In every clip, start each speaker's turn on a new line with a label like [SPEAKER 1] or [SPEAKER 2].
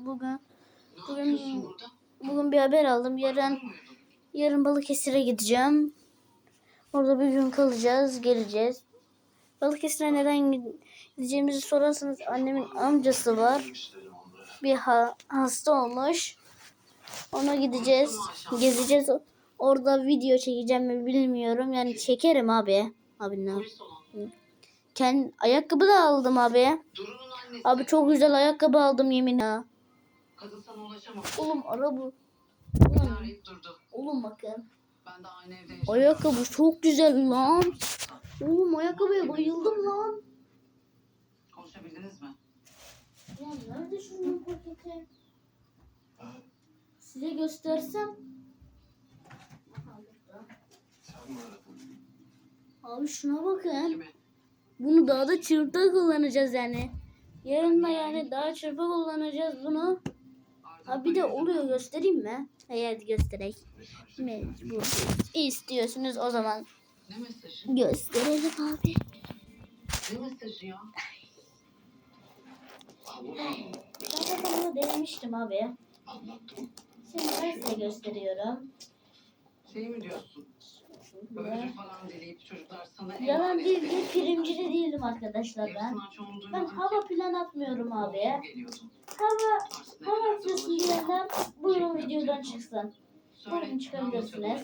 [SPEAKER 1] Bugün bugün bugün bir haber aldım. Yarın yarın Balıkesir'e gideceğim. Orada bir gün kalacağız, geleceğiz. Balıkesir'e neden gideceğimizi sorarsanız annemin amcası var. Bir ha- hasta olmuş. Ona gideceğiz, gezeceğiz. Orada video çekeceğim mi bilmiyorum. Yani çekerim abi. Abi ne? Kendi ayakkabı da aldım abi. Abi çok güzel ayakkabı aldım yemin ha.
[SPEAKER 2] Kadın sana ulaşamam.
[SPEAKER 1] Oğlum araba. Oğlum,
[SPEAKER 2] Arayıp durdu.
[SPEAKER 1] oğlum bakın.
[SPEAKER 2] Ben de aynı evde yaşıyorum.
[SPEAKER 1] Ayakkabı çok güzel lan. Oğlum ayakkabıya bayıldım lan.
[SPEAKER 2] Konuşabildiniz mi?
[SPEAKER 1] Lan nerede şunun paketi? Size göstersem. Aha, burada.
[SPEAKER 3] Sen mi aradın?
[SPEAKER 1] Abi şuna bakın.
[SPEAKER 2] Kimi?
[SPEAKER 1] Bunu daha da çırpta kullanacağız yani. Yarın da yani daha çırpta kullanacağız bunu. Ha bir de oluyor göstereyim mi? Hayır göstereyim. Mecbur istiyorsunuz o zaman
[SPEAKER 2] Ne mesajı?
[SPEAKER 1] gösterelim abi.
[SPEAKER 2] Ne mesajı ya?
[SPEAKER 1] Ben de bunu denemiştim abi.
[SPEAKER 3] Anlattım.
[SPEAKER 1] Şimdi ben size gösteriyorum.
[SPEAKER 2] Şey mi diyorsun? Özür falan dileyip çocuklar sana
[SPEAKER 1] Yalan değil bir primci de değilim arkadaşlar ben. Ben hava plan atmıyorum abi. Hava hava diyenler buyurun videodan çıksın. Buyurun çıkabilirsiniz.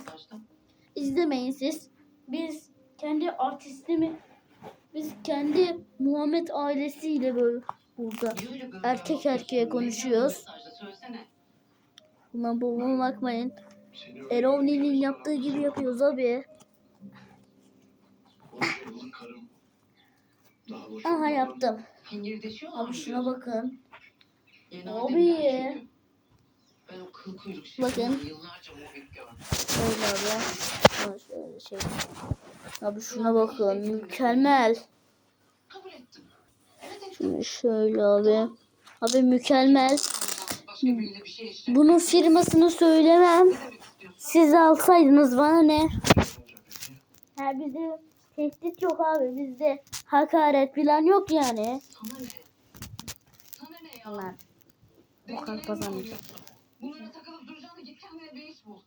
[SPEAKER 1] İzlemeyin siz. Biz kendi artistimi biz kendi Muhammed ailesiyle böyle burada erkek erkeğe konuşuyoruz. Buna babama bakmayın.
[SPEAKER 3] Bir
[SPEAKER 1] yaptığı gibi yapıyoruz abi. Aha yaptım. Abi şuna bakın. Abi.
[SPEAKER 2] Ben o kıl kuyruk şey
[SPEAKER 1] Bakın.
[SPEAKER 2] yıllarca mobbing gördüm.
[SPEAKER 1] Şöyle abi. Şöyle şey. Abi şuna bakın. Mükemmel.
[SPEAKER 2] Kabul ettim. Evet ettim.
[SPEAKER 1] Şimdi şöyle abi. Abi mükemmel.
[SPEAKER 2] Başka biriyle bir şey.
[SPEAKER 1] Bunun firmasını söylemem.
[SPEAKER 2] Ne demek istiyorsun?
[SPEAKER 1] Siz alsaydınız bana ne? Ha bizde tehdit yok abi. Bizde hakaret falan yok yani.
[SPEAKER 2] Sana ne? Sana ne ya?
[SPEAKER 1] Ulan. Kazanmış.
[SPEAKER 2] oynuyorsun. Bunlara takılıp duracağına git kendine bir iş bul.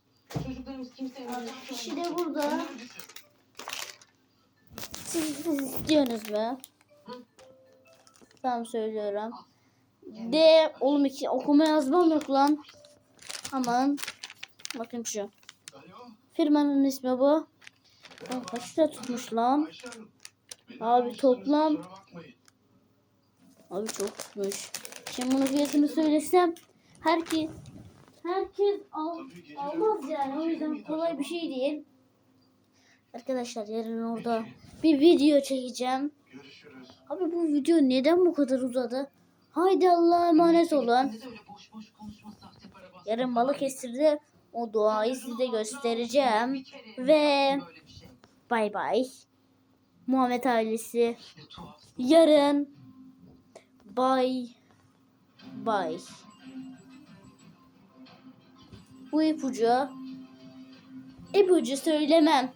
[SPEAKER 2] Çocuklarımız kimseye
[SPEAKER 1] kişi de burada. Siz, siz istiyorsunuz mu? Tamam söylüyorum. De oğlum iki okuma yazmam yok lan. Aman. Bakın şu. Firmanın ismi bu. Aa, kaç lira tutmuş lan? Abi toplam-. Abi çok tutmuş. Şimdi bunun fiyatını söylesem herkes herkes al, almaz yani. O yüzden kolay bir şey değil. Arkadaşlar yarın orada bir video çekeceğim. Abi bu video neden bu kadar uzadı? Haydi Allah'a emanet olun. Yarın
[SPEAKER 2] falan.
[SPEAKER 1] Balıkesir'de o doğayı size göstereceğim. Ve bay bay. Muhammed ailesi. Yarın bay bay. Bu ipucu ipucu söylemem.